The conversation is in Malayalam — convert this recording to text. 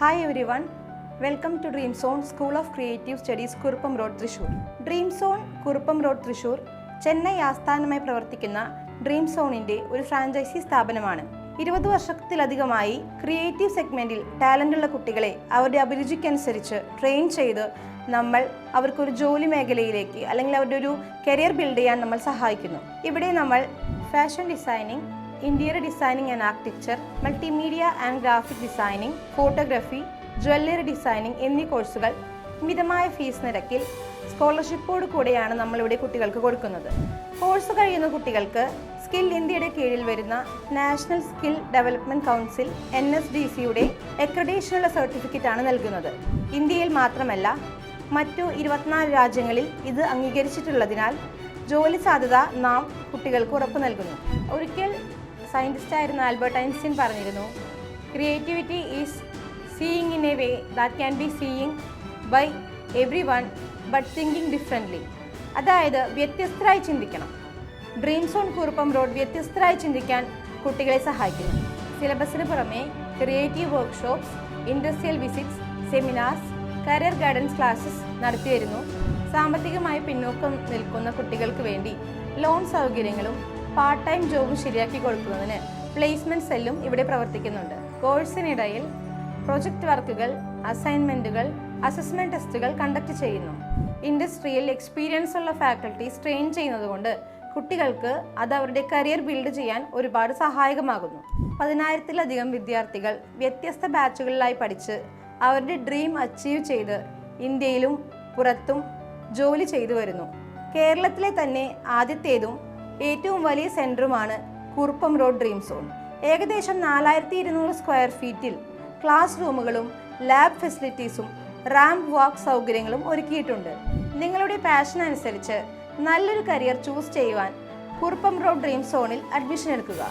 Hi everyone welcome to dream zone school of creative studies Kuruppam road Thrissur dream zone Kuruppam road Thrissur Chennai ആസ്ഥാനമായി പ്രവർത്തിക്കുന്ന ഡ്രീം സോണിന്റെ ഒരു ഫ്രാഞ്ചൈസി സ്ഥാപനമാണ്. ഇരുപത് വർഷത്തിലധികമായി ക്രിയേറ്റീവ് സെഗ്മെന്റിൽ ടാലന്റുള്ള കുട്ടികളെ അവരുടെ അഭിരുചിക്കനുസരിച്ച് ട്രെയിൻ ചെയ്ത് നമ്മൾ അവർക്കൊരു ജോലി മേഖലയിലേക്ക് അല്ലെങ്കിൽ അവരുടെ ഒരു കരിയർ ബിൽഡ് ചെയ്യാൻ നമ്മൾ സഹായിക്കുന്നു. ഇവിടെ നമ്മൾ fashion designing interior designing and architecture multimedia and graphic designing photography jewellery designing എന്നീ കോഴ്സുകൾ മിതമായ ഫീസ് നിരക്കിൽ സ്കോളർഷിപ്പോട് കൂടെയാണ് നമ്മളിവിടെ കുട്ടികൾക്ക് കൊടുക്കുന്നത്. കോഴ്സ് കഴിയുന്ന കുട്ടികൾക്ക് സ്കിൽ ഇന്ത്യയുടെ കീഴിൽ വരുന്ന national skill development council N S D സിയുടെ അക്രഡേഷനുള്ള സർട്ടിഫിക്കറ്റാണ് നൽകുന്നത്. ഇന്ത്യയിൽ മാത്രമല്ല മറ്റു ഇരുപത്തിനാല് രാജ്യങ്ങളിൽ ഇത് അംഗീകരിച്ചിട്ടുള്ളതിനാൽ ജോലി സാധ്യത നാം കുട്ടികൾക്ക് ഉറപ്പ് നൽകുന്നു. ഒരിക്കൽ സയന്റിസ്റ്റായിരുന്ന ആൽബർട്ട് ഐൻസ്റ്റീൻ പറഞ്ഞിരുന്നു creativity is seeing in a way that can be seeing by every one but thinking differently. അതായത് വ്യത്യസ്തരായി ചിന്തിക്കണം. ഡ്രീം സോൺ കുറുപ്പം റോഡ് വ്യത്യസ്തരായി ചിന്തിക്കാൻ കുട്ടികളെ സഹായിക്കുന്നു. സിലബസിന് പുറമെ creative workshops industrial visits seminars career guidance classes നടത്തിവരുന്നു. സാമ്പത്തികമായി പിന്നോക്കം നിൽക്കുന്ന കുട്ടികൾക്ക് വേണ്ടി ലോൺ സൗകര്യങ്ങളും പാർട്ട് ടൈം ജോബ് ശരിയാക്കി കൊടുക്കുന്നതിന് പ്ലേസ്മെന്റ് സെല്ലും ഇവിടെ പ്രവർത്തിക്കുന്നുണ്ട്. കോഴ്സിനിടയിൽ പ്രൊജക്ട് വർക്കുകൾ അസൈൻമെന്റുകൾ അസസ്മെന്റ് ടെസ്റ്റുകൾ കണ്ടക്ട് ചെയ്യുന്നു. ഇൻഡസ്ട്രിയിൽ എക്സ്പീരിയൻസ് ഉള്ള ഫാക്കൽറ്റീസ് ട്രെയിൻ ചെയ്യുന്നതുകൊണ്ട് കുട്ടികൾക്ക് അത് അവരുടെ കരിയർ ബിൽഡ് ചെയ്യാൻ ഒരുപാട് സഹായകമാകുന്നു. പതിനായിരത്തിലധികം വിദ്യാർത്ഥികൾ വ്യത്യസ്ത ബാച്ചുകളിലായി പഠിച്ച് അവരുടെ ഡ്രീം അച്ചീവ് ചെയ്ത് ഇന്ത്യയിലും പുറത്തും ജോലി ചെയ്തു വരുന്നു. കേരളത്തിലെ തന്നെ ആദ്യത്തേതും ഏറ്റവും വലിയ സെന്ററുമാണ് കുറുപ്പം റോഡ് ഡ്രീം സോൺ. ഏകദേശം നാലായിരത്തി ഇരുന്നൂറ് സ്ക്വയർ ഫീറ്റിൽ ക്ലാസ് റൂമുകളും ലാബ് ഫെസിലിറ്റീസും റാമ്പ് വാക്ക് സൗകര്യങ്ങളും ഒരുക്കിയിട്ടുണ്ട്. നിങ്ങളുടെ പാഷൻ അനുസരിച്ച് നല്ലൊരു കരിയർ ചൂസ് ചെയ്യുവാൻ കുറുപ്പം റോഡ് ഡ്രീം സോണിൽ അഡ്മിഷൻ എടുക്കുക.